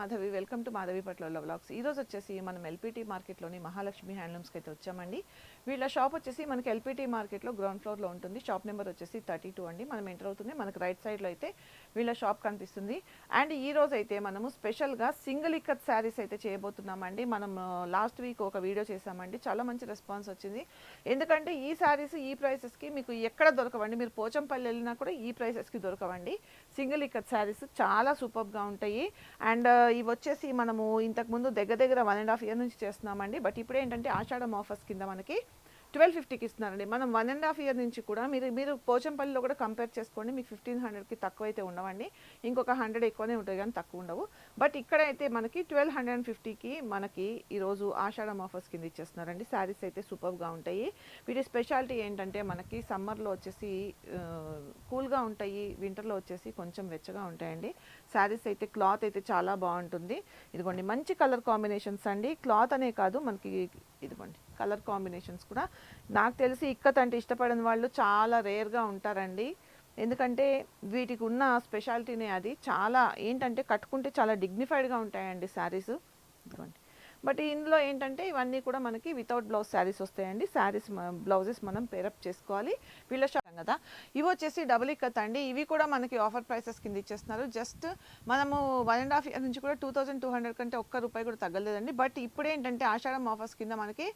Madhavi welcome to Madhavi పట్ల vlogs ఈ రోజు వచ్చేసి మనం ఎల్పిటి మార్కెట్లోని మహాలక్ష్మి హ్యాండ్లూమ్స్కి అయితే వచ్చామండి. వీళ్ళ షాప్ వచ్చేసి మనకి ఎల్పిటి మార్కెట్లో గ్రౌండ్ ఫ్లోర్లో ఉంటుంది. షాప్ నెంబర్ వచ్చేసి థర్టీ టూ అండి. మనం ఎంటర్ అవుతుంది. మనకు రైట్ సైడ్లో అయితే వీళ్ళ షాప్ కనిపిస్తుంది. అండ్ ఈ రోజు అయితే మనము స్పెషల్గా సింగిల్ ఇక్కత్ శారీస్ అయితే చేయబోతున్నామండి. మనం లాస్ట్ వీక్ ఒక వీడియో చేసామండి చాలా మంచి రెస్పాన్స్ వచ్చింది. ఎందుకంటే ఈ శారీస్ ఈ ప్రైసెస్కి మీకు ఎక్కడ దొరకవండి. మీరు పోచంపల్లి వెళ్ళినా కూడా ఈ ప్రైసెస్కి దొరకవండి. సింగిల్ ఇక్కడ్ శారీస్ చాలా సూపర్గా ఉంటాయి. అండ్ ఇవి వచ్చేసి మనము ఇంతకుముందు దగ్గర దగ్గర వన్ అండ్ హాఫ్ ఇయర్ నుంచి చేస్తున్నామండి. బట్ ఇప్పుడు ఏంటంటే ఆషాఢం ఆఫర్స్ కింద మనకి ట్వెల్వ్ ఫిఫ్టీకి ఇస్తున్నారండి. మనం వన్ అండ్ హాఫ్ ఇయర్ నుంచి కూడా మీరు మీరు పోచంపల్లిలో కూడా కంపేర్ చేసుకోండి. మీకు ఫిఫ్టీన్ హండ్రెడ్కి తక్కువ అయితే ఉండవండి. ఇంకొక హండ్రెడ్ ఎక్కువనే ఉంటుంది కానీ తక్కువ ఉండవు. బట్ ఇక్కడైతే మనకి ట్వెల్వ్ హండ్రెడ్ అండ్ ఫిఫ్టీకి మనకి ఈరోజు ఆషాఢం ఆఫర్స్ కింద ఇచ్చేస్తున్నారండి. శారీస్ అయితే సూపర్గా ఉంటాయి. వీటి స్పెషాలిటీ ఏంటంటే మనకి సమ్మర్లో వచ్చేసి కూల్గా ఉంటాయి. వింటర్లో వచ్చేసి కొంచెం వెచ్చగా ఉంటాయండి. శారీస్ అయితే క్లాత్ అయితే చాలా బాగుంటుంది. ఇదిగోండి మంచి కలర్ కాంబినేషన్స్ అండి. క్లాత్ అనే కాదు మనకి ఇదిగోండి. కలర్ కాంబినేషన్స్ కూడా. నాకు తెలిసి ఇక్కత్ అంటే ఇష్టపడని వాళ్ళు చాలా రేర్గా ఉంటారండి. ఎందుకంటే వీటికి ఉన్న స్పెషాలిటీనే అది. చాలా ఏంటంటే కట్టుకుంటే చాలా డిగ్నిఫైడ్గా ఉంటాయండి శారీస్. ఇదిగోండి. బట్ ఇందులో ఏంటంటే ఇవన్నీ కూడా మనకి వితౌట్ బ్లౌజ్ శారీస్ వస్తాయండి. శారీస్ బ్లౌజెస్ మనం పేరప్ చేసుకోవాలి. వీళ్ళ షాప్ కదా. ఇవి వచ్చేసి డబుల్ ఇక్కత్ అండి. ఇవి కూడా మనకి ఆఫర్ ప్రైసెస్ కింద ఇచ్చేస్తున్నారు. జస్ట్ మనము వన్ అండ్ హాఫ్ ఇయర్ నుంచి కూడా టూ థౌసండ్ టూ హండ్రెడ్ కంటే ఒక్క రూపాయి కూడా తగ్గలేదండి. బట్ ఇప్పుడు ఏంటంటే ఆషాఢం ఆఫర్స్ కింద మనకి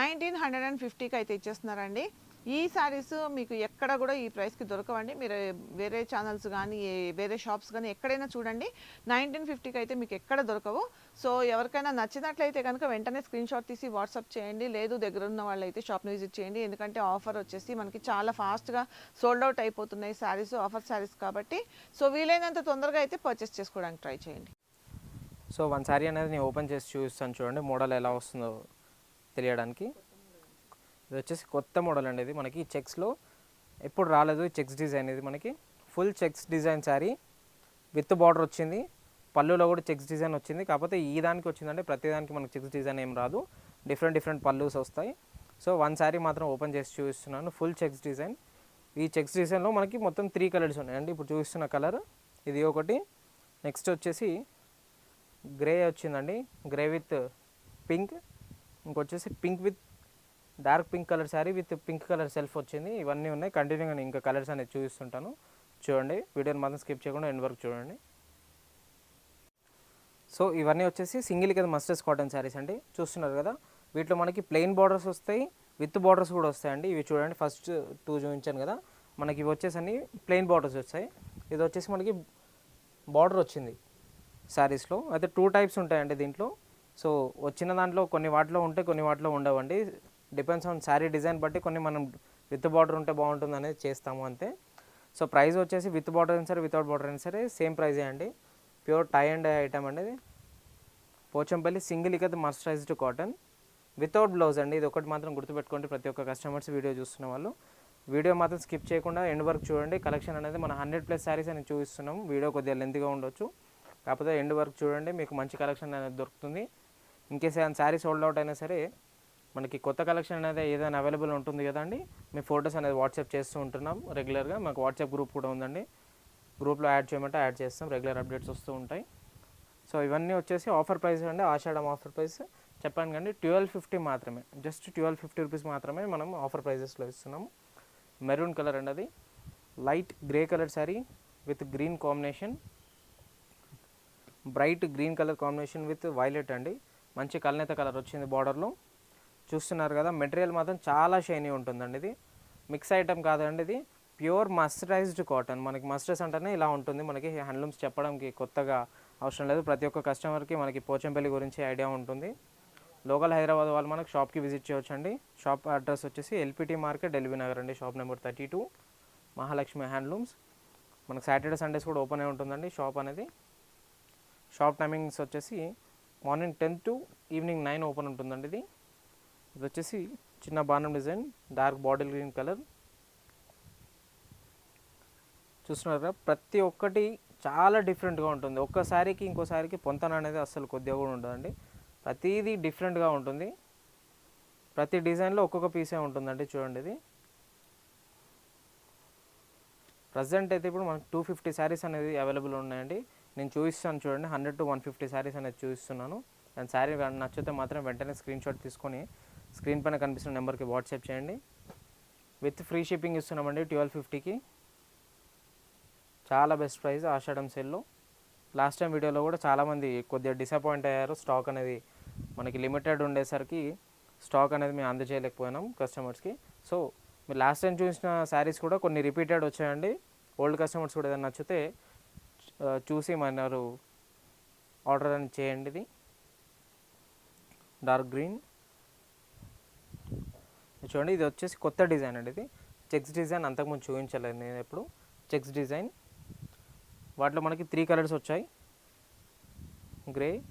నైన్టీన్ హండ్రెడ్ అండ్ ఫిఫ్టీకి అయితే ఇచ్చేస్తున్నారండి. ఈ శారీస్ మీకు ఎక్కడ కూడా ఈ ప్రైస్కి దొరకవండి. మీరు వేరే ఛానల్స్ కానీ వేరే షాప్స్ కానీ ఎక్కడైనా చూడండి. నైన్టీన్ ఫిఫ్టీకి అయితే మీకు ఎక్కడ దొరకవు. సో ఎవరికైనా నచ్చినట్లయితే కనుక వెంటనే స్క్రీన్ షాట్ తీసి వాట్సాప్ చేయండి. లేదు దగ్గర ఉన్న వాళ్ళు అయితే షాప్ని విజిట్ చేయండి. ఎందుకంటే ఆఫర్ వచ్చేసి మనకి చాలా ఫాస్ట్గా సోల్డ్ అవుట్ అయిపోతున్నాయి శారీస్ ఆఫర్ శారీస్ కాబట్టి. సో వీలైనంత తొందరగా అయితే పర్చేస్ చేసుకోవడానికి ట్రై చేయండి. సో వన్ శారీ అనేది నేను ఓపెన్ చేసి చూస్తాను చూడండి. మోడల్ ఎలా వస్తుందో తెలియడానికి. ఇది వచ్చేసి కొత్త మోడల్ అండి ఇది. మనకి చెక్స్లో ఎప్పుడు రాలేదు చెక్స్ డిజైన్ ఇది. మనకి full checks design sari with border వచ్చింది. పళ్ళులో కూడా చెక్స్ డిజైన్ వచ్చింది. కాకపోతే ఈ దానికి వచ్చిందంటే ప్రతిదానికి మనకి చెక్స్ డిజైన్ ఏం రాదు. డిఫరెంట్ డిఫరెంట్ పళ్ళుస్ వస్తాయి. సో వన్ శారీ మాత్రం ఓపెన్ చేసి చూపిస్తున్నాను. ఫుల్ చెక్స్ డిజైన్ ఈ చెక్స్ డిజైన్లో మనకి మొత్తం త్రీ కలర్స్ ఉన్నాయండి ఇప్పుడు చూపిస్తున్న కలర్ ఇది ఒకటి. నెక్స్ట్ వచ్చేసి గ్రే వచ్చిందండి. Grey with pink ఇంకొచ్చేసి pink with dark pink colour sari with pink colour self వచ్చింది. ఇవన్నీ ఉన్నాయి. కంటిన్యూగా నేను ఇంకా కలర్స్ అనేది చూపిస్తుంటాను. చూడండి. వీడియోని మాత్రం స్కిప్ చేయకుండా ఎండ్ వరకు చూడండి. సో ఇవన్నీ వచ్చేసి సింగిల్ కదా మస్టర్స్ కాటన్ శారీస్ అండి. చూస్తున్నారు కదా. వీటిలో మనకి ప్లెయిన్ బార్డర్స్ వస్తాయి. విత్ బార్డర్స్ కూడా వస్తాయండి. ఇవి చూడండి. ఫస్ట్ టూ చూపించాను కదా. మనకి ఇవి వచ్చేసి అన్ని ప్లెయిన్ బార్డర్స్ వచ్చాయి. ఇది వచ్చేసి మనకి బార్డర్ వచ్చింది శారీస్లో అయితే టూ టైప్స్ ఉంటాయండి దీంట్లో. సో వచ్చిన దాంట్లో కొన్ని వాటిలో ఉంటే కొన్ని వాటిలో ఉండవండి. డిపెండ్స్ ఆన్ శారీ డిజైన్ బట్టి కొన్ని మనం విత్ బార్డర్ ఉంటే బాగుంటుంది అనేది చేస్తాము అంతే. సో ప్రైస్ వచ్చేసి విత్ బార్డర్ అయినా సరే వితౌట్ బార్డర్ అయినా సరే సేమ్ ప్రైజే అండి. ప్యూర్ టై అండ్ ఐటమ్ అండి పోచంపల్లి సింగిల్ ఇక మర్చరైజ్డ్ కాటన్ వితౌట్ బ్లౌజ్ అండి ఇది ఒకటి మాత్రం గుర్తుపెట్టుకోండి. ప్రతి ఒక్క కస్టమర్స్ వీడియో చూస్తున్న వాళ్ళు. వీడియో మాత్రం స్కిప్ చేయకుండా ఎండ్ వరకు చూడండి. కలెక్షన్ అనేది మన హండ్రెడ్ ప్లస్ శారీస్ అని చూపిస్తున్నాం. వీడియో కొద్దిగా లెంత్గా ఉండొచ్చు. కాకపోతే ఎండ్ వరకు చూడండి. మీకు మంచి కలెక్షన్ అనేది దొరుకుతుంది. ఇన్కేస్ ఏదైనా శారీ సోల్డ్ అవుట్ అయినా సరే మనకి కొత్త కలెక్షన్ అనేది ఏదైనా అవైలబుల్ ఉంటుంది కదండి మీ ఫొటోస్ అనేది వాట్సాప్ చేస్తూ ఉంటున్నాం రెగ్యులర్గా మాకు వాట్సాప్ గ్రూప్ కూడా ఉందండి. గ్రూప్లో యాడ్ చేయమంటే యాడ్ చేస్తాం. రెగ్యులర్ అప్డేట్స్ వస్తూ ఉంటాయి. సో ఇవన్నీ వచ్చేసి ఆఫర్ ప్రైస్ అండి. ఆషాఢం ఆఫర్ ప్రైస్ చెప్పాను కండి ట్వెల్వ్ ఫిఫ్టీ మాత్రమే. జస్ట్ ట్వెల్వ్ ఫిఫ్టీ రూపీస్ మాత్రమే మనం ఆఫర్ ప్రైజెస్లో ఇస్తున్నాము. మెరూన్ కలర్ అండి అది. Light grey colour sari with green combination bright green colour combination with violet అండి. మంచి కలనేత కలర్ వచ్చింది బార్డర్లో చూస్తున్నారు కదా మెటీరియల్ మాత్రం చాలా షైనీ ఉంటుందండి ఇది. మిక్స్ ఐటమ్ కాదండి ఇది. Pure mercerized cotton. మనకి మస్టరైజ్ అంటేనే ఇలా ఉంటుంది. మనకి హ్యాండ్లూమ్స్ చెప్పడానికి కొత్తగా అవసరం లేదు. ప్రతి ఒక్క కస్టమర్కి మనకి పోచంపల్లి గురించి ఐడియా ఉంటుంది. లోకల్ హైదరాబాద్ వాళ్ళు మనకి షాప్కి విజిట్ చేయొచ్చండి. షాప్ అడ్రస్ వచ్చేసి ఎల్పిటి మార్కెట్ ఎల్బీ నగర్ అండి. Shop number thirty two Mahalakshmi handlooms. మనకి సాటర్డే సండేస్ కూడా ఓపెన్ అయి ఉంటుందండి షాప్ అనేది. షాప్ టైమింగ్స్ వచ్చేసి morning ten to evening nine open ఉంటుందండి ఇది. ఇది వచ్చేసి చిన్న బాణం design dark bottle green colour. చూస్తున్నారా ప్రతి ఒక్కటి చాలా డిఫరెంట్గా ఉంటుంది. ఒక్కసారికి ఇంకోసారికి పొంతన అనేది అస్సలు కొద్దిగా కూడా ఉండదండి. ప్రతిదీ డిఫరెంట్గా ఉంటుంది. ప్రతి డిజైన్లో ఒక్కొక్క పీసే ఉంటుందండి చూడండి ఇది. ప్రజెంట్ అయితే ఇప్పుడు మనకు టూ ఫిఫ్టీ శారీస్ అనేది అవైలబుల్ ఉన్నాయండి. నేను చూపిస్తాను చూడండి hundred to one fifty saris అనేది చూపిస్తున్నాను. దాని శారీ నచ్చితే మాత్రం వెంటనే స్క్రీన్ షాట్ తీసుకొని స్క్రీన్ పైన కనిపిస్తున్న నెంబర్కి వాట్సాప్ చేయండి. విత్ ఫ్రీ షిప్పింగ్ ఇస్తున్నామండి ట్వెల్వ్ ఫిఫ్టీకి. చాలా best price Ashadham sale. Last time వీడియోలో కూడా చాలామంది కొద్దిగా డిసప్పాయింట్ అయ్యారు. స్టాక్ అనేది మనకి లిమిటెడ్ ఉండేసరికి స్టాక్ అనేది మేము అందజేయలేకపోయినాం కస్టమర్స్కి. సో మీరు లాస్ట్ టైం చూసిన శారీస్ కూడా కొన్ని రిపీటెడ్ వచ్చాయండి. ఓల్డ్ కస్టమర్స్ కూడా ఏదైనా నచ్చితే చూసి మన్నారు ఆర్డర్ అని చేయండి ఇది డార్క్ గ్రీన్. చూడండి ఇది వచ్చేసి కొత్త డిజైన్ అండి ఇది. చెక్స్ డిజైన్ అంతకుముందు చూపించలేదు నేను ఎప్పుడు. Checks design. వాటిలో మనకి త్రీ కలర్స్ వచ్చాయి. గ్రే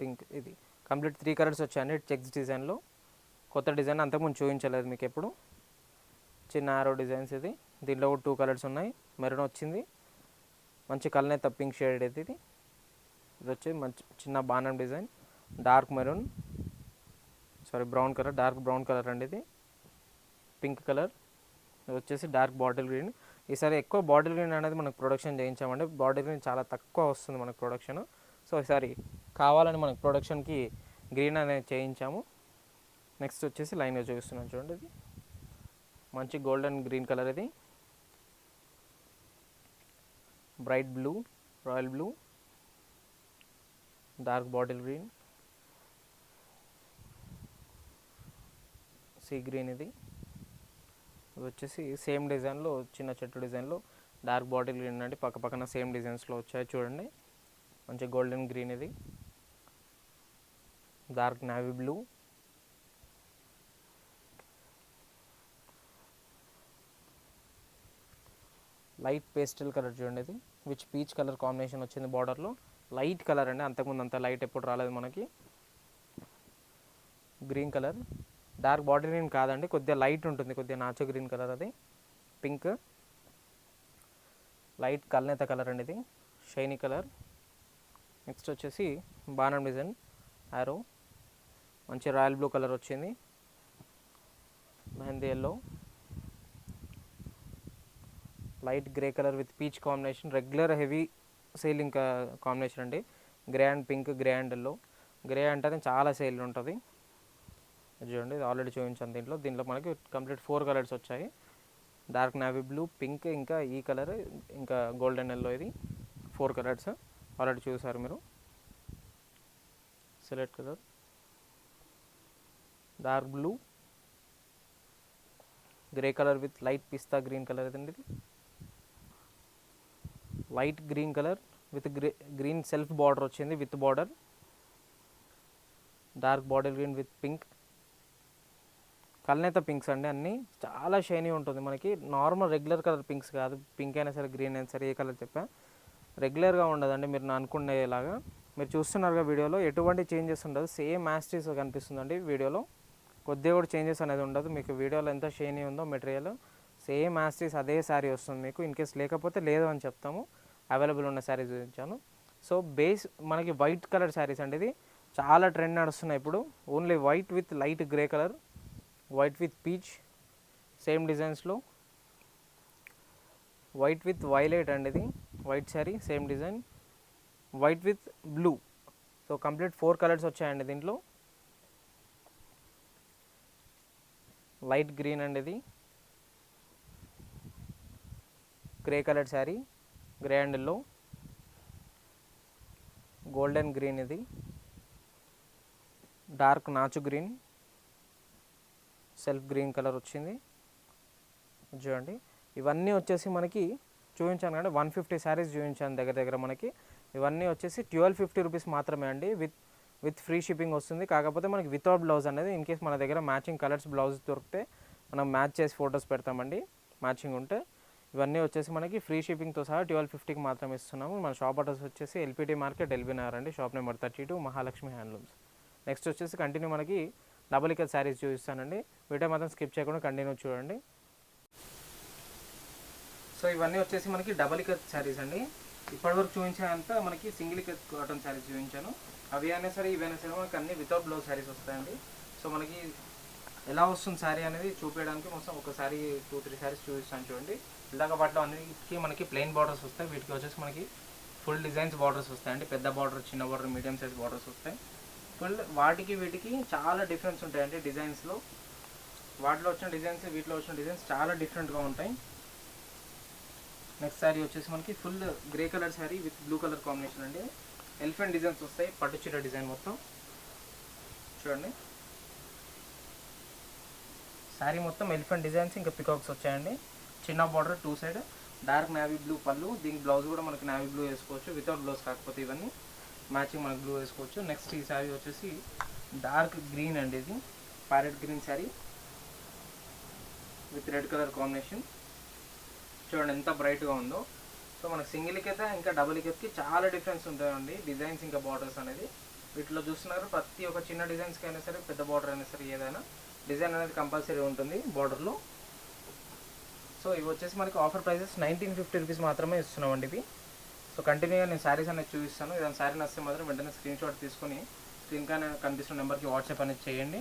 పింక్ ఇది. కంప్లీట్ త్రీ కలర్స్ వచ్చాయండి చెక్స్ డిజైన్లో. కొత్త డిజైన్ అంతకుముందు చూపించలేదు మీకు ఎప్పుడు. చిన్న ఆరో డిజైన్స్ ఇది. దీనిలో టూ కలర్స్ ఉన్నాయి. మెరూన్ వచ్చింది. మంచి కలర్ పింక్ షేడ్ ఇది ఇది. ఇది వచ్చి మంచి చిన్న బాణం design. Dark maroon. Sorry brown colour dark brown colour అండి ఇది. పింక్ కలర్ వచ్చేసి డార్క్ బాటిల్ గ్రీన్ ఈసారి ఎక్కువ బాటిల్ గ్రీన్ అనేది మనకు ప్రొడక్షన్ చేయించామండి. బాటిల్ గ్రీన్ చాలా తక్కువ వస్తుంది మనకు ప్రొడక్షన్ సో ఈసారి కావాలని మనకు ప్రొడక్షన్కి గ్రీన్ అనేది చేయించాము. నెక్స్ట్ వచ్చేసి లైన్గా చూపిస్తున్నాను చూడండి ఇది. మంచి గోల్డెన్ గ్రీన్ కలర్ ఇది. Bright blue royal blue dark bottle green sea green ఇది. ఇది వచ్చేసి సేమ్ డిజైన్లో చిన్న చెట్టు డిజైన్లో డార్క్ బాటిల్ గ్రీన్ అంటే పక్క పక్కన సేమ్ డిజైన్స్లో వచ్చాయి చూడండి. మంచి గోల్డెన్ గ్రీన్ ఇది. Dark navy blue. Light pastel colour చూడండి ఇది. విచ్ పీచ్ కలర్ కాంబినేషన్ వచ్చింది బార్డర్లో. లైట్ కలర్ అండి. అంతకుముందు అంత లైట్ ఎప్పుడు రాలేదు మనకి. Green colour. Dark bottle green కాదండి కొద్దిగా లైట్ ఉంటుంది కొద్దిగా నాచు గ్రీన్ కలర్ అది. పింక్ లైట్ కల్నేత కలర్ అండి ఇది షైనీ కలర్. నెక్స్ట్ వచ్చేసి బాణం డిజైన్ ఆరో మంచి రాయల్ బ్లూ కలర్ వచ్చింది. Mehndi yellow. Light grey colour with peach combination regular heavy selling combination అండి. Grey and pink grey and yellow. Grey అంటేనే చాలా సేల్ ఉంటుంది. చూడండి ఇది ఆల్రెడీ చూపించాను దీంట్లో. దీంట్లో మనకి కంప్లీట్ ఫోర్ కలర్స్ వచ్చాయి. డార్క్ నావీ బ్లూ పింక్ ఇంకా ఈ కలర్ ఇంకా గోల్డెన్ ఎల్లో ఇది. ఫోర్ కలర్స్ ఆల్రెడీ చూసారు మీరు. Select colour dark blue grey colour with light pista green colour అండి ఇది. Light green colour with grey green self border వచ్చింది with border dark border green with pink కల్నేత pinks అండి అన్నీ. చాలా shiny ఉంటుంది మనకి. నార్మల్ రెగ్యులర్ కలర్ పింక్స్ కాదు. Pink అయినా సరే గ్రీన్ అయినా సరే ఏ కలర్ చెప్పా. రెగ్యులర్గా ఉండదండి మీరు అనుకునేలాగా. మీరు చూస్తున్నారుగా వీడియోలో ఎటువంటి చేంజెస్ ఉండదు. సేమ్ మ్యాస్టీస్ కనిపిస్తుందండి వీడియోలో. కొద్దిగా కూడా చేంజెస్ అనేది ఉండదు. మీకు వీడియోలో ఎంత షైనీ ఉందో మెటీరియల్ సేమ్ మ్యాస్టీస్ అదే శారీ వస్తుంది మీకు. ఇన్ కేస్ లేకపోతే లేదు అని చెప్తాము. అవైలబుల్ ఉన్న శారీస్ చూపించాను సో బేస్ మనకి వైట్ కలర్ శారీస్ అండి ఇది. చాలా ట్రెండ్ నడుస్తున్నాయి ఇప్పుడు. Only white with light grey colour. White with peach same డిజైన్స్లో white with violet అండి ఇది white sari same design white with blue so complete four colours వచ్చాయండి దీంట్లో. లైట్ గ్రీన్ అండి ఇది grey colour sari grey and yellow golden green ఇది dark నాచు green self green colour వచ్చింది. చూడండి. ఇవన్నీ వచ్చేసి మనకి చూపించాను కానీ వన్ ఫిఫ్టీ శారీస్ చూపించాను దగ్గర దగ్గర మనకి. ఇవన్నీ వచ్చేసి ట్వెల్వ్ ఫిఫ్టీ రూపీస్ మాత్రమే అండి. విత్ విత్ ఫ్రీ షిప్పింగ్ వస్తుంది. కాకపోతే మనకి వితౌట్ బ్లౌజ్ అనేది ఇన్ కేస్ మన దగ్గర మ్యాచింగ్ కలర్స్ బ్లౌజ్ దొరికితే మనం మ్యాచ్ చేసి ఫొటోస్ పెడతామండి. మ్యాచింగ్ ఉంటే ఇవన్నీ వచ్చేసి మనకి ఫ్రీ షిప్పింగ్తో సహా ట్వెల్వ్ ఫిఫ్టీకి మాత్రమే ఇస్తున్నాము. మన షాప్ అడ్రస్ వచ్చేసి ఎల్పిటి మార్కెట్ ఎల్బీనగర్ అండి. Shop number thirty two Mahalakshmi handlooms. Next వచ్చేసి కంటిన్యూ మనకి డబుల్ ఇకల్ శారీస్ చూపిస్తానండి. వీడియో మాత్రం స్కిప్ చేయకుండా కంటిన్యూ చూడండి. సో ఇవన్నీ వచ్చేసి మనకి డబల్ ఇకత్ శారీస్ అండి. ఇప్పటివరకు చూపించానంతా మనకి సింగిల్ ఇకత్ కాటన్ శారీస్ చూపించాను. అవి అయినా సరే ఇవైనా సరే మనకి అన్ని వితౌట్ బ్లౌజ్ శారీస్ వస్తాయండి. సో మనకి ఎలా వస్తుంది శారీ అనేది చూపించడానికి మొత్తం ఒక శారీ టూ త్రీ శారీస్ చూపిస్తాను చూడండి. ఇలాగ వాటిలో అన్నిటికీ మనకి ప్లెయిన్ బార్డర్స్ వస్తాయి. వీటికి వచ్చేసి మనకి ఫుల్ డిజైన్స్ బార్డర్స్ వస్తాయండి. పెద్ద బార్డర్ చిన్న బార్డర్ మీడియం సైజ్ బార్డర్స్ వస్తాయి. ఫుల్ వాటికి వీటికి చాలా డిఫరెన్స్ ఉంటాయి అంటే డిజైన్స్లో. వాటిలో వచ్చిన డిజైన్స్ వీటిలో వచ్చిన డిజైన్స్ చాలా డిఫరెంట్గా ఉంటాయి. నెక్స్ట్ శారీ వచ్చేసి మనకి full grey colour sari with blue colour combination అండి. ఎలిఫెంట్ డిజైన్స్ వస్తాయి పట్టు చీర డిజైన్ మొత్తం. చూడండి. శారీ మొత్తం ఎలిఫెంట్ డిజైన్స్ ఇంకా పికాక్స్ వచ్చాయండి. చిన్న border two side dark navy blue పళ్ళు దీనికి బ్లౌజ్ కూడా మనకి నావీ బ్లూ వేసుకోవచ్చు వితౌట్ బ్లౌజ్ కాకపోతే ఇవన్నీ. మ్యాచింగ్ మనకు బ్లూ వేసుకోవచ్చు. నెక్స్ట్ ఈ శారీ వచ్చేసి డార్క్ గ్రీన్ అండి ఇది. Parrot green sari with red colour combination. చూడండి ఎంత బ్రైట్గా ఉందో. సో మనకు సింగిల్కి అయితే ఇంకా డబుల్కి అయితే చాలా డిఫరెన్స్ ఉంటాయండి. డిజైన్స్ ఇంకా బార్డర్స్ అనేది. వీటిలో చూస్తున్నారు ప్రతి ఒక్క చిన్న డిజైన్స్కి అయినా సరే పెద్ద బార్డర్ అయినా సరే ఏదైనా డిజైన్ అనేది కంపల్సరీ ఉంటుంది బార్డర్లో సో ఇవి వచ్చేసి మనకి offer prices nineteen fifty rupees మాత్రమే ఇస్తున్నామండి ఇవి. సో కంటిన్యూగా నేను శారీస్ అనేది చూపిస్తాను. ఏదైనా శారీ నచ్చితే మాత్రం వెంటనే స్క్రీన్ షాట్ తీసుకొని స్క్రీన్ కానీ కనిపిస్తున్న నెంబర్కి వాట్సాప్ అనేది చేయండి.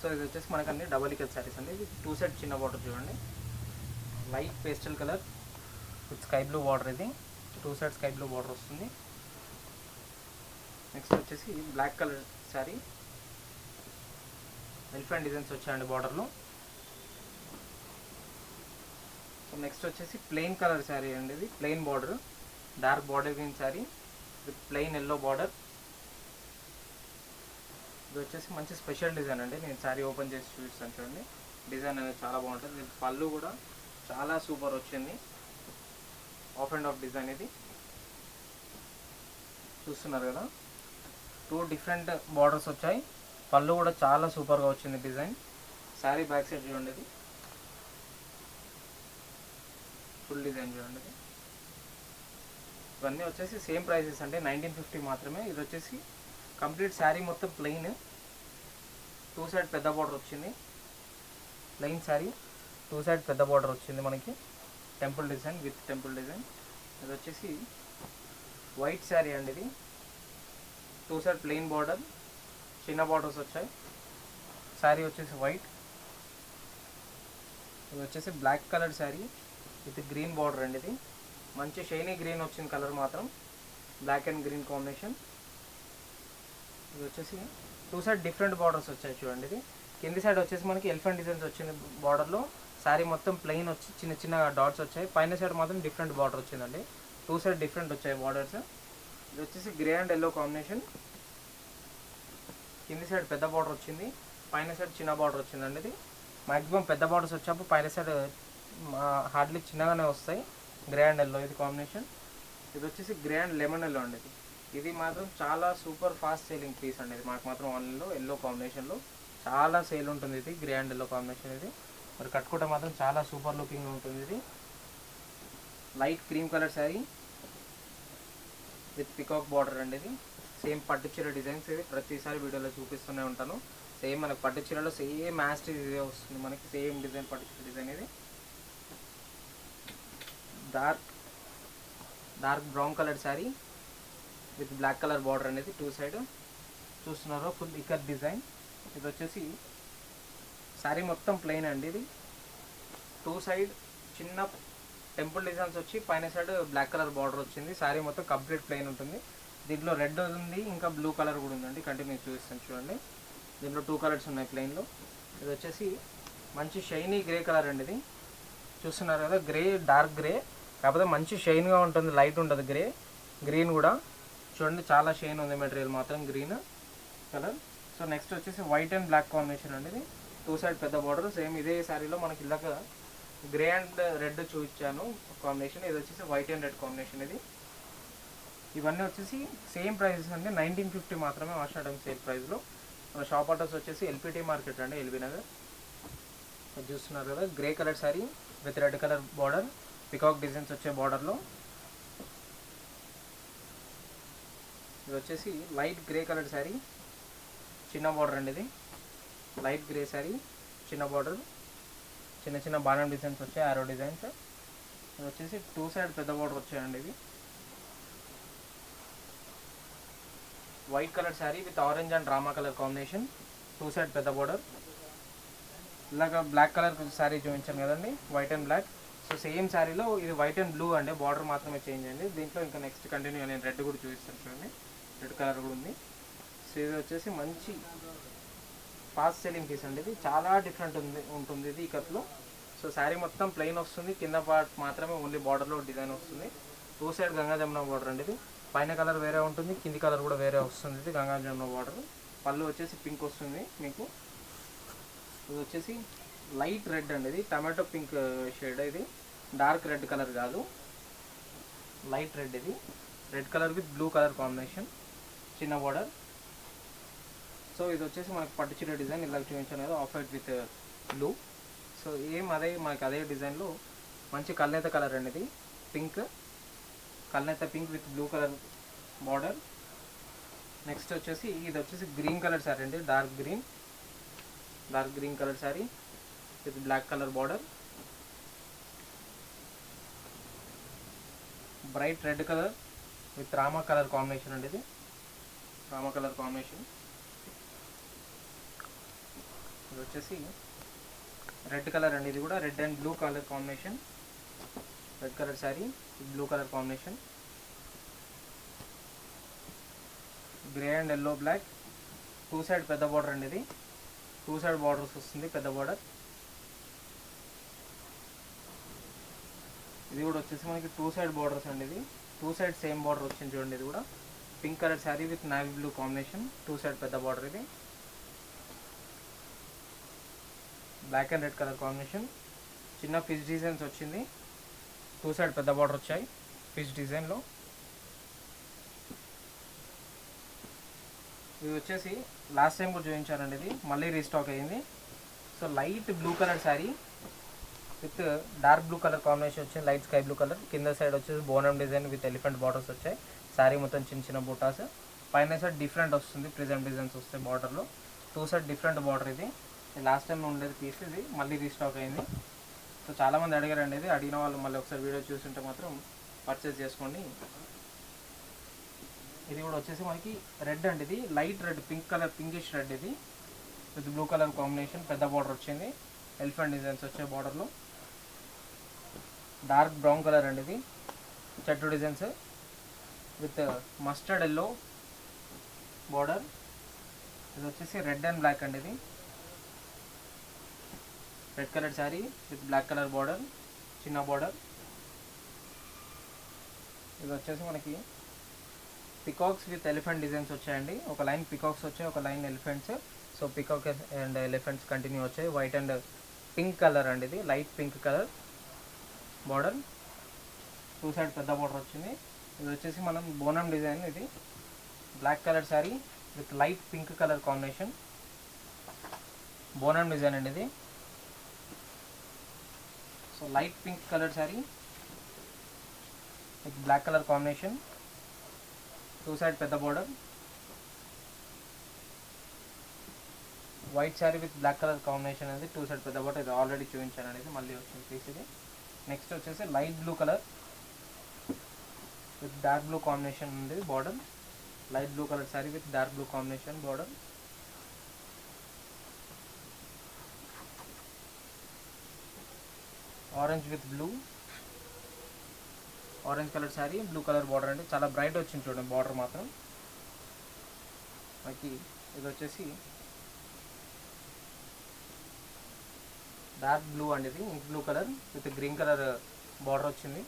సో ఇది వచ్చేసి మనకు అన్ని డబల్ ఇకల్ శారీస్ అండి. ఇది టూ సెట్ చిన్న బార్డర్ చూడండి. Light pastel colour with sky blue border ఇది. Two side sky blue border వస్తుంది. నెక్స్ట్ వచ్చేసి black colour sari elephant designs వచ్చాయండి బార్డర్లో సో నెక్స్ట్ వచ్చేసి ప్లెయిన్ కలర్ శారీ అండి ఇది. Plain border dark border green sari with plain yellow border ఇది వచ్చేసి మంచి స్పెషల్ డిజైన్ అండి. నేను శారీ ఓపెన్ చేసి చూపిస్తాను చూడండి. డిజైన్ అనేది చాలా బాగుంటుంది. దీని పళ్ళు కూడా చాలా సూపర్ వచ్చింది. ఆఫ్ అండ్ ఆఫ్ డిజైన్ ఇది. చూస్తున్నారు కదా? టూ డిఫరెంట్ బార్డర్స్ వచ్చాయి. పళ్ళు కూడా చాలా సూపర్గా వచ్చింది డిజైన్ శారీ బ్యాక్ సైడ్ చూడండి ఇది. ఫుల్ డిజైన్ చూడండి. ఇవన్నీ వచ్చేసి సేమ్ ప్రైసెస్ అంటే నైన్టీన్ ఫిఫ్టీ మాత్రమే. ఇది వచ్చేసి కంప్లీట్ శారీ మొత్తం ప్లెయిన్ టూ సైడ్ పెద్ద బార్డర్ వచ్చింది. ప్లెయిన్ శారీ. టూ సైడ్ పెద్ద బార్డర్ వచ్చింది మనకి. Temple design with temple design ఇది వచ్చేసి వైట్ శారీ అండి ఇది. టూ సైడ్ ప్లెయిన్ బార్డర్ చిన్న బార్డర్స్ వచ్చాయి. శారీ వచ్చేసి వైట్ ఇది వచ్చేసి black colour sari. With green border అండి ఇది. మంచి షైనీ గ్రీన్ వచ్చింది కలర్ మాత్రం బ్లాక్ అండ్ గ్రీన్ కాంబినేషన్ ఇది వచ్చేసి టూ సైడ్ డిఫరెంట్ బార్డర్స్ వచ్చాయి చూడండి ఇది. కింది సైడ్ వచ్చేసి మనకి ఎలిఫెంట్ డిజైన్స్ వచ్చింది బార్డర్లో శారీ మొత్తం ప్లెయిన్ వచ్చి చిన్న చిన్న డాట్స్ వచ్చాయి. పైన సైడ్ మాత్రం డిఫరెంట్ బార్డర్ వచ్చిందండి. టూ సైడ్ డిఫరెంట్ వచ్చాయి బార్డర్స్ ఇది వచ్చేసి గ్రే అండ్ ఎల్లో కాంబినేషన్ కింది సైడ్ పెద్ద బార్డర్ వచ్చింది. పైన సైడ్ చిన్న బార్డర్ వచ్చిందండి ఇది. మాక్సిమం పెద్ద బార్డర్స్ వచ్చేప్పుడు పైన సైడ్ హార్డ్లీ చిన్నగానే వస్తాయి. గ్రాండ్ ఎల్లో ఇది కాంబినేషన్. ఇది వచ్చేసి గ్రాండ్ లెమన్ ఎల్లో అండి ఇది. ఇది మాత్రం చాలా సూపర్ ఫాస్ట్ సేలింగ్ పీస్ అండి ఇది. మాకు మాత్రం ఆన్లైన్లో ఎల్లో కాంబినేషన్లో చాలా సేల్ ఉంటుంది ఇది. గ్రాండ్ ఎల్లో కాంబినేషన్ ఇది. మరి కట్టుకుంటే మాత్రం చాలా సూపర్ లుకింగ్ ఉంటుంది ఇది. Light cream colour sari with peacock border అండి ఇది. సేమ్ పట్టు చీర డిజైన్స్ ఇది ప్రతిసారి వీడియోలో చూపిస్తూనే ఉంటాను. సేమ్ మనకి పట్టు చీరలో సేమ్ మ్యాచ్ ఇదే వస్తుంది. మనకి సేమ్ డిజైన్ పట్టు చీర డిజైన్ ఇది. Dark dark brown colour sari with black colour border అనేది టూ సైడ్ చూస్తున్నారు ఫుల్ ఇకర్ డిజైన్ ఇది వచ్చేసి శారీ మొత్తం ప్లెయిన్ అండి ఇది. టూ సైడ్ చిన్న టెంపుల్ డిజైన్స్ వచ్చి పైన సైడ్ బ్లాక్ కలర్ బార్డర్ వచ్చింది. శారీ మొత్తం కంప్లీట్ ప్లెయిన్ ఉంటుంది. దీంట్లో రెడ్ ఉంది ఇంకా బ్లూ కలర్ కూడా ఉందండి. కంటిన్యూ చూపిస్తాను చూడండి. దీంట్లో టూ కలర్స్ ఉన్నాయి ప్లెయిన్లో ఇది వచ్చేసి మంచి షైనీ గ్రే కలర్ అండి ఇది. చూస్తున్నారు కదా గ్రే డార్క్ గ్రే కాకపోతే మంచి షైన్గా ఉంటుంది లైట్ ఉంటుంది గ్రే గ్రీన్ కూడా. చూడండి చాలా షైన్ ఉంది మెటీరియల్ మాత్రం గ్రీన్ కలర్ సో నెక్స్ట్ వచ్చేసి వైట్ అండ్ బ్లాక్ కాంబినేషన్ అండి ఇది. టూ సైడ్ పెద్ద బార్డర్ సేమ్ ఇదే శారీలో మనకి ఇలాగ గ్రే అండ్ రెడ్ చూపించాను. కాంబినేషన్ ఇది వచ్చేసి వైట్ అండ్ రెడ్ కాంబినేషన్ ఇది. ఇవన్నీ వచ్చేసి సేమ్ ప్రైజెస్ అండి. నైన్టీన్ ఫిఫ్టీ మాత్రమే ఆషాఢం సేల్ ప్రైస్లో మన షాప్ అడ్రస్ వచ్చేసి ఎల్పిటి మార్కెట్ అండి ఎల్బీ నగర్ అది చూస్తున్నారు కదా grey colour sari with red colour border peacock designs వచ్చే బార్డర్లో. ఇది వచ్చేసి లైట్ గ్రే కలర్ శారీ. చిన్న బార్డర్ అండి ఇది. లైట్ గ్రే శారీ చిన్న బార్డర్. చిన్న చిన్న బాణం డిజైన్స్ వచ్చాయి ఆరో డిజైన్స్. ఇది వచ్చేసి టూ సైడ్ పెద్ద బార్డర్ వచ్చాయండి ఇవి. White colour sari with orange and drama colour combination. Two side పెద్ద బార్డర్. ఇలాగ బ్లాక్ కలర్ శారీ చూపించాను కదండి. White and black. So same శారీలో ఇది వైట్ అండ్ బ్లూ అండి బార్డర్ మాత్రమే చేంజ్ అండి దీంట్లో ఇంకా నెక్స్ట్ కంటిన్యూ నేను రెడ్ కూడా చూపిస్తాను చూడండి. రెడ్ కలర్ కూడా ఉంది. సో ఇది వచ్చేసి మంచి ఫాస్ట్ సెల్లింగ్ పీస్ అండి ఇది. చాలా డిఫరెంట్ ఉంది ఉంటుంది ఇది కట్లో సో శారీ మొత్తం ప్లెయిన్ వస్తుంది. కింద పార్ట్ మాత్రమే ఓన్లీ బార్డర్లో డిజైన్ వస్తుంది. Two side Ganga Jamuna border అండి ఇది. పైన కలర్ వేరే ఉంటుంది కింది కలర్ కూడా వేరే వస్తుంది ఇది గంగా జమున బార్డర్ పళ్ళు వచ్చేసి పింక్ వస్తుంది మీకు. ఇది వచ్చేసి లైట్ రెడ్ అండి ఇది. టమాటో పింక్ షేడ్ ఇది. డార్క్ రెడ్ కలర్ కాదు. లైట్ రెడ్ ఇది. Red colour with blue colour combination. చిన్న బార్డర్ సో ఇది వచ్చేసి మనకు పట్టు చీర డిజైన్ ఇలా చూపించాను కదా off white with blue so ఏం అదే మనకి అదే డిజైన్లో మంచి కల్నేత కలర్ అండి ఇది. Pink కల్నేత pink with blue colour border next వచ్చేసి ఇది వచ్చేసి గ్రీన్ కలర్ శారీ అండి. Dark green dark green colour sari with black colour border bright red colour with rama colour combination అండి ఇది రామ కలర్ కాంబినేషన్ ఇది వచ్చేసి రెడ్ కలర్ అండి ఇది కూడా red and blue colour combination red colour sari blue colour combination grey and yellow black two side పెద్ద border అండి ఇది టూ సైడ్ బార్డర్స్ వస్తుంది పెద్ద బార్డర్ ఇది కూడా వచ్చేసి మనకి టూ సైడ్ బార్డర్స్ అండి ఇది. టూ సైడ్ సేమ్ బార్డర్ వచ్చింది చూడండి ఇది కూడా. Pink colour sari with navy blue combination two side పెద్ద బార్డర్ ఇది. Black and red colour combination చిన్న ఫిష్ డిజైన్స్ వచ్చింది. టూ సైడ్ పెద్ద బార్డర్ వచ్చాయి ఫిష్ డిజైన్లో ఇది వచ్చేసి లాస్ట్ టైం కూడా చూపించారండి ఇది. మళ్ళీ రీస్టాక్ అయ్యింది so light blue colour sari with dark blue colour combination వచ్చింది లైట్ స్కై బ్లూ కలర్. కింద సైడ్ వచ్చేసి బోనం డిజైన్ విత్ ఎలిఫెంట్ బార్డర్స్ వచ్చాయి. శారీ మొత్తం చిన్న చిన్న బూటాస్. పైన సైడ్ డిఫరెంట్ వస్తుంది ప్రిజెంట్ డిజైన్స్ వస్తాయి బార్డర్లో. టూ సైడ్ డిఫరెంట్ బార్డర్ ఇది. లాస్ట్ టైం ఉండేది పీస్ ఇది మళ్ళీ రీస్టాక్ అయింది. సో చాలామంది అడిగారండి ఇది. అడిగిన వాళ్ళు మళ్ళీ ఒకసారి వీడియో చూస్తుంటే మాత్రం పర్చేస్ చేసుకోండి. ఇది కూడా వచ్చేసి మనకి రెడ్ అండి ఇది. Light red pink colour pinkish red ఇది. విత్ బ్లూ కలర్ కాంబినేషన్ పెద్ద బార్డర్ వచ్చింది. ఎలిఫెంట్ డిజైన్స్ వచ్చాయి బార్డర్లో. డార్క్ బ్రౌన్ కలర్ అండి ఇది. చెట్టు designs with mustard yellow border. ఇది వచ్చేసి రెడ్ అండ్ బ్లాక్ అండి ఇది. Red colour sari with black colour border చిన్న బార్డర్. ఇది వచ్చేసి మనకి పికాక్స్ విత్ ఎలిఫెంట్ డిజైన్స్ వచ్చాయండి. ఒక లైన్ పికాక్స్ వచ్చాయి ఒక line elephants. So peacock and elephants continue వచ్చాయి. వైట్ అండ్ పింక్ కలర్ అండి ఇది. Light pink colour. Border two side పెద్ద బార్డర్ వచ్చింది. ఇది వచ్చేసి మనం బోనం డిజైన్ ఇది. Black colour sari with light pink colour combination బోనం డిజైన్ అండి ఇది. So light pink colour sari with black colour combination two side పెద్ద border white sari with black colour combination అనేది టూ సైడ్ పెద్ద బోర్డర్ ఇది already చూపించాను అనేది మళ్ళీ వచ్చింది పీస్ ఇది. నెక్స్ట్ వచ్చేసి light blue colour with dark blue combination ఉంది border light blue colour sari with dark blue combination border orange with blue orange colour sari blue colour border అండి చాలా బ్రైట్ వచ్చింది చూడండి బార్డర్ మాత్రం. మనకి ఇది వచ్చేసి డార్క్ బ్లూ అండి ఇది ink blue colour with green colour border వచ్చింది.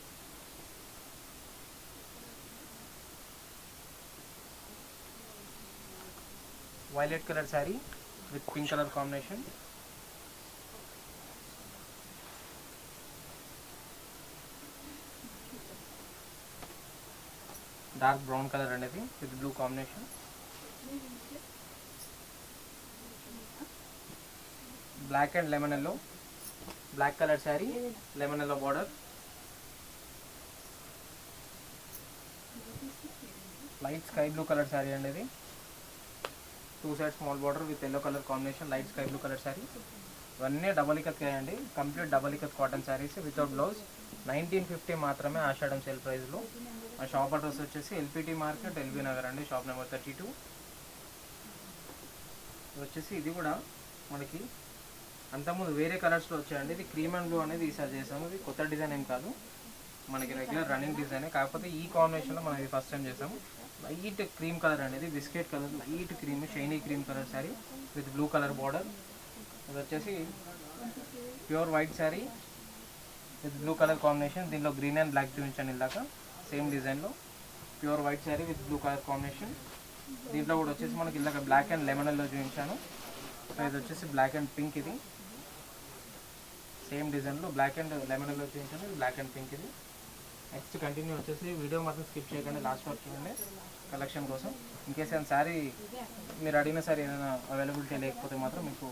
Violet colour sari with pink colour combination. Dark brown colour అనేది with blue combination. Black and lemon yellow. Black colour sari lemon yellow border light sky blue colour sari అండి ఇది. Two side small border with yellow colour combination light sky blue colour sari ఇవన్నీ double ikat అండి. Complete double ikat cotton saris without blouse nineteen fifty మాత్రమే Ashadham sale ప్రైస్లో మా shop address వచ్చేసి LPT market LB Nagar అండి. Shop number thirty two వచ్చేసి ఇది కూడా మనకి అంతకుముందు వేరే కలర్స్లో వచ్చాయండి. ఇది క్రీమ్ అండ్ బ్లూ అనేది ఈసారి చేసాము. ఇది కొత్త డిజైన్ ఏం కాదు. మనకి రెగ్యులర్ రన్నింగ్ డిజైనే కాకపోతే ఈ కాంబినేషన్లో మనం ఇది ఫస్ట్ టైం చేసాము. లైట్ క్రీమ్ కలర్ అనేది biscuit colour light cream shiny cream colour sari with blue colour border ఇది వచ్చేసి pure white sari with blue colour combination దీనిలో గ్రీన్ అండ్ బ్లాక్ చూపించాను ఇందాక. సేమ్ డిజైన్లో pure white sari with blue colour combination దీంట్లో కూడా వచ్చేసి మనకి ఇందాక బ్లాక్ అండ్ లెమన్లో చూపించాను. ఇది వచ్చేసి బ్లాక్ అండ్ పింక్ ఇది. సేమ్ డిజైన్లో బ్లాక్ అండ్ లెమన్లో చూపించాను ఇది బ్లాక్ అండ్ పింక్ ఇది. నెక్స్ట్ కంటిన్యూ వచ్చేసి వీడియో మాత్రం స్కిప్ చేయకండి లాస్ట్ వరకు చూడండి కలెక్షన్ కోసం. ఇన్కేస్ ఏమైనా సారీ మీరు అడిగిన సారీ ఏదైనా అవైలబిలిటీ లేకపోతే మాత్రం మీకు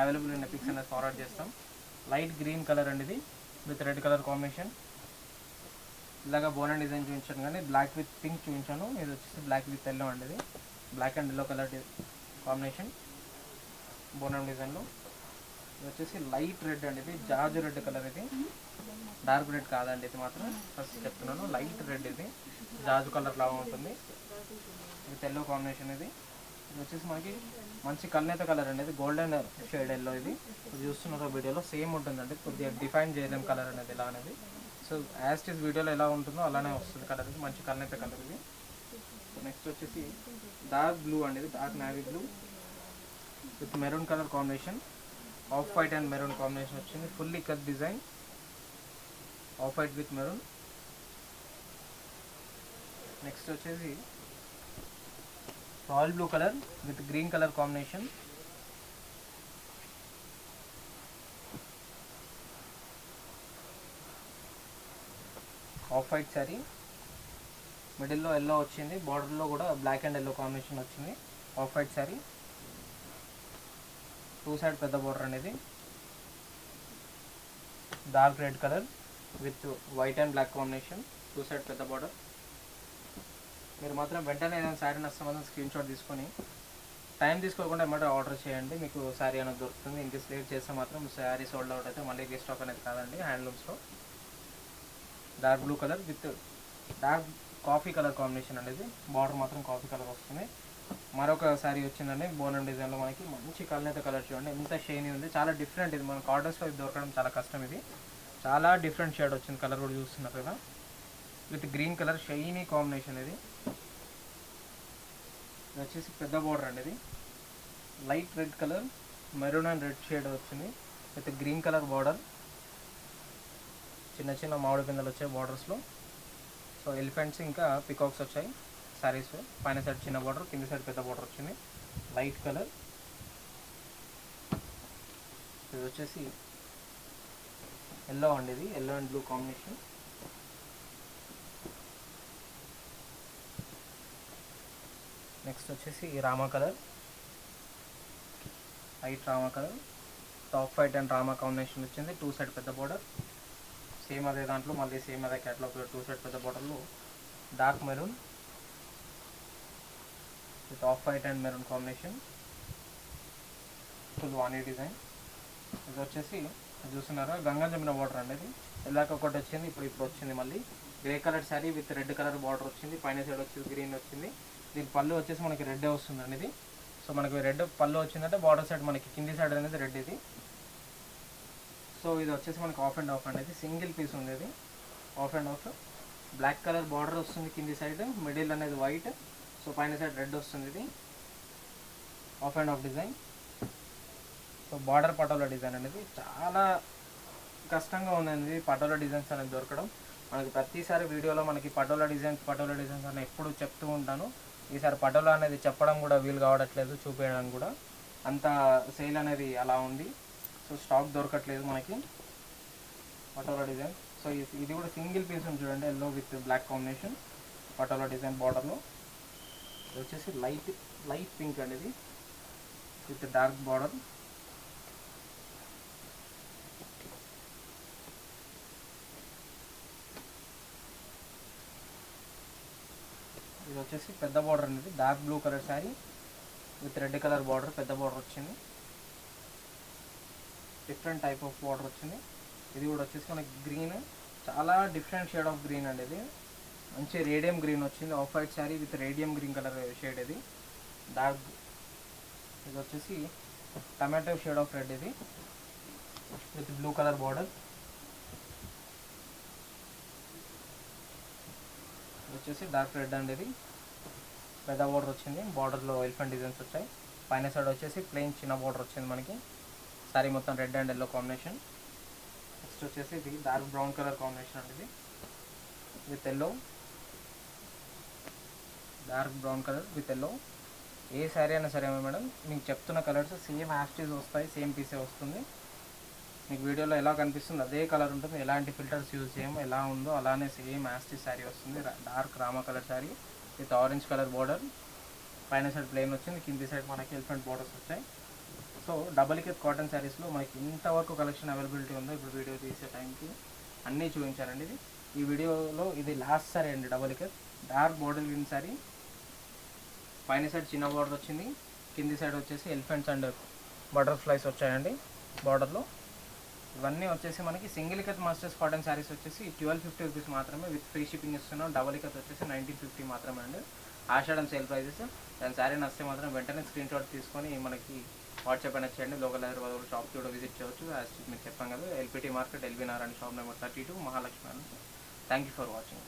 అవైలబుల్ ఉన్న పిక్స్ అనేది ఫార్వర్డ్ చేస్తాం. లైట్ గ్రీన్ కలర్ అండి ఇది విత్ రెడ్ కలర్ కాంబినేషన్ ఇలాగా బోనన్ డిజైన్ చూపించాను కానీ బ్లాక్ విత్ పింక్ చూపించాను. ఇది వచ్చేసి బ్లాక్ విత్ ఎల్లో అండి ఇది. Black and yellow colour combination బోనన్ డిజైన్లో ఇది వచ్చేసి లైట్ రెడ్ అండి ఇది. జార్జ్ రెడ్ కలర్ ఇది. డార్క్ రెడ్ కాదండి ఇది మాత్రం. ఫస్ట్ చెప్తున్నాను. లైట్ రెడ్ ఇది. జాజు కలర్ లాగా ఉంటుంది. ఇది ఎల్లో కాంబినేషన్ ఇది. ఇది వచ్చేసి మనకి మంచి కల్నేత కలర్ అనేది గోల్డెన్ షేడ్ ఎల్లో ఇది. ఇది చూస్తున్నారు వీడియోలో. సేమ్ ఉంటుందండి. కొద్దిగా డిఫైన్ చేయలేం కలర్ అనేది ఇలా అనేది. సో యాజ్ ఇస్ వీడియోలో ఎలా ఉంటుందో అలానే వస్తుంది కలర్ ఇది. మంచి కల్నేత కలర్ ఇది. నెక్స్ట్ వచ్చేసి డార్క్ బ్లూ అనేది dark navy blue. With maroon colour combination. Off white and maroon combination వచ్చింది. Fully cut design. Off white with maroon. Next వచ్చేసి royal blue colour with green colour combination. Off white sari మిడిల్లో yellow వచ్చింది. బార్డర్లో కూడా black and yellow combination వచ్చింది. Off white sari two side పెద్ద border అనేది. Dark red colour with white and black combination two side పెద్ద border మీరు మాత్రం వెంటనే ఏదైనా శారీ నష్టం మాత్రం స్క్రీన్ షాట్ తీసుకొని టైం తీసుకోకుండా ఏమంటే ఆర్డర్ చేయండి. మీకు శారీ అనేది దొరుకుతుంది. ఇంకేస్ లేట్ చేస్తే మాత్రం శారీ సోల్డ్ అవుట్ అయితే మళ్ళీ రీస్టాక్ అనేది కాదండి. హ్యాండ్లూమ్స్లో dark blue colour with dark coffee colour combination అనేది. బార్డర్ మాత్రం కాఫీ కలర్ వస్తుంది. మరొక శారీ వచ్చిందండి బోనం డిజైన్లో మనకి మంచి కలర్ కలర్ చూడండి. ఎంత షైనీ ఉంది. చాలా డిఫరెంట్ ఇది. మన కార్డర్స్లో ఇది దొరకడం చాలా కష్టం ఇది. చాలా డిఫరెంట్ షేడ్ వచ్చింది కలర్ కూడా చూస్తున్నారు కదా. With green colour shiny combination ఇది. ఇది వచ్చేసి పెద్ద బార్డర్ అండి ఇది. Light red colour maroon and red shade వచ్చింది. విత్ గ్రీన్ కలర్ బార్డర్ చిన్న చిన్న మామిడి పిందెలు వచ్చాయి బార్డర్స్లో సో ఎలిఫెంట్స్ ఇంకా పికాక్స్ వచ్చాయి. సారీస్. పైన సైడ్ చిన్న బార్డర్ కింద సైడ్ పెద్ద బార్డర్ వచ్చింది. లైట్ కలర్ ఇది వచ్చేసి ఎల్లో అండి ఇది yellow and blue combination next వచ్చేసి Rama colour light Rama colour top white and Rama combination వచ్చింది. టూ సైడ్ పెద్ద బార్డర్ సేమ్ అదే దాంట్లో మళ్ళీ సేమ్ అదే క్యాటలాగ్ టూ సైడ్ పెద్ద బార్డర్లో dark maroon with off white and maroon combination. Full Wani design. ఇది వచ్చేసి చూస్తున్నారా? గంగా జమున బార్డర్ అండి ఇది ఇలాగ ఒకటి వచ్చింది ఇప్పుడు ఇప్పుడు వచ్చింది మళ్ళీ. Grey colour sari with red colour border వచ్చింది. పైన సైడ్ వచ్చేసి గ్రీన్ వచ్చింది. దీని పళ్ళు వచ్చేసి మనకి రెడ్ వస్తుందండి ఇది సో మనకి రెడ్ పళ్ళు వచ్చిందంటే బార్డర్ సైడ్ మనకి కింది సైడ్ అనేది రెడ్ ఇది. సో ఇది వచ్చేసి మనకి ఆఫ్ అండ్ ఆఫ్ అనేది. సింగిల్ పీస్ ఉంది ఇది half and half black colour border వస్తుంది కింది సైడ్ మిడిల్ అనేది వైట్ సో పైన సైడ్ రెడ్ వస్తుంది ఇది. Half and half design so border patola design అనేది చాలా కష్టంగా ఉందండి. పటోలా డిజైన్స్ అనేది దొరకడం. మనకి ప్రతిసారి వీడియోలో మనకి పటోలా డిజైన్స్ పటోలా డిజైన్స్ అని ఎప్పుడు చెప్తూ ఉంటాను. ఈసారి పటోలా అనేది చెప్పడం కూడా వీలు కావట్లేదు చూపించడం కూడా. అంత సేల్ అనేది అలా ఉంది. సో స్టాక్ దొరకట్లేదు మనకి పటోలా డిజైన్. సో ఇది- ఇది కూడా సింగిల్ పీస్ ఉంది చూడండి yellow with black combination patola design బార్డర్లో. ఇది వచ్చేసి లైట్ లైట్ పింక్ అండి ఇది విత్ డార్క్ బార్డర్. ఇది వచ్చేసి పెద్ద బార్డర్ అనేది dark blue colour sari with red colour border పెద్ద బార్డర్ వచ్చింది. డిఫరెంట్ టైప్ ఆఫ్ బార్డర్ వచ్చింది. ఇది కూడా వచ్చేసి మనకి గ్రీన్ చాలా డిఫరెంట్ షేడ్ ఆఫ్ గ్రీన్ అండి ఇది. మంచి రేడియం గ్రీన్ వచ్చింది. Off white sari with radium green colour shade ఇది. డార్క్ ఇది వచ్చేసి టమాటో షేడ్ ఆఫ్ రెడ్ ఇది. విత్ బ్లూ కలర్ బార్డర్ వచ్చేసి డార్క్ రెడ్ అండి ఇది. పెద్ద బార్డర్ వచ్చింది. బార్డర్లో ఎలిఫెంట్ డిజైన్స్ వచ్చాయి. పైన సైడ్ వచ్చేసి ప్లెయిన్ చిన్న బార్డర్ వచ్చింది మనకి. సారీ మొత్తం red and yellow combination next వచ్చేసి ఇది డార్క్ బ్రౌన్ కలర్ కాంబినేషన్ అండి ఇది. With yellow dark brown colour with yellow ఏ శారీ అయినా సరే మేడం మీకు చెప్తున్న కలర్స్ సేమ్ యాస్టీస్ వస్తాయి సేమ్ పీసే వస్తుంది. మీకు వీడియోలో ఎలా కనిపిస్తుంది అదే కలర్ ఉంటుంది. ఎలాంటి ఫిల్టర్స్ యూజ్ చేయము ఎలా ఉందో అలానే సేమ్ యాస్టీ శారీ వస్తుంది. Dark Rama colour sari with orange colour border పైన సైడ్ ప్లెయిన్ వచ్చింది కింది సైడ్ మనకి ఎలిఫెంట్ బార్డర్స్ వచ్చాయి. సో డబల్ కెత్ కాటన్ శారీస్లో మనకి ఇంతవరకు కలెక్షన్ అవైలబిలిటీ ఉందో ఇప్పుడు వీడియో తీసే టైంకి అన్నీ చూపించారండి ఇది. ఈ వీడియోలో ఇది లాస్ట్ సారీ అండి double ikat dark border green sari పైన సైడ్ చిన్న బార్డర్ వచ్చింది. కింది సైడ్ వచ్చేసి ఎలిఫెంట్స్ అండ్ బటర్ఫ్లైస్ వచ్చాయండి బార్డర్లో ఇవన్నీ వచ్చేసి మనకి సింగిల్ కత్ మాస్టర్స్ కాటన్ శారీస్ వచ్చేసి ట్వెల్వ్ ఫిఫ్టీ రూపీస్ మాత్రమే విత్ ఫ్రీ షిప్పింగ్ ఇస్తున్నాం డబల్ కత్ వచ్చేసి నైన్టీన్ ఫిఫ్టీ మాత్రమే అండి. ఆషాఢం సేల్ ప్రైజెస్ దాని శారీ నచ్చితే మాత్రం వెంటనే స్క్రీన్ షాట్ తీసుకొని మనకి వాట్సాప్ అయినా చేయండి. లోకల్ హైదరాబాద్ షాప్కి కూడా విజిట్ చేయవచ్చు యాజ్ మీకు చెప్పాం కదా LPT market LB Narayana shop number thirty two Mahalakshmi thank you for watching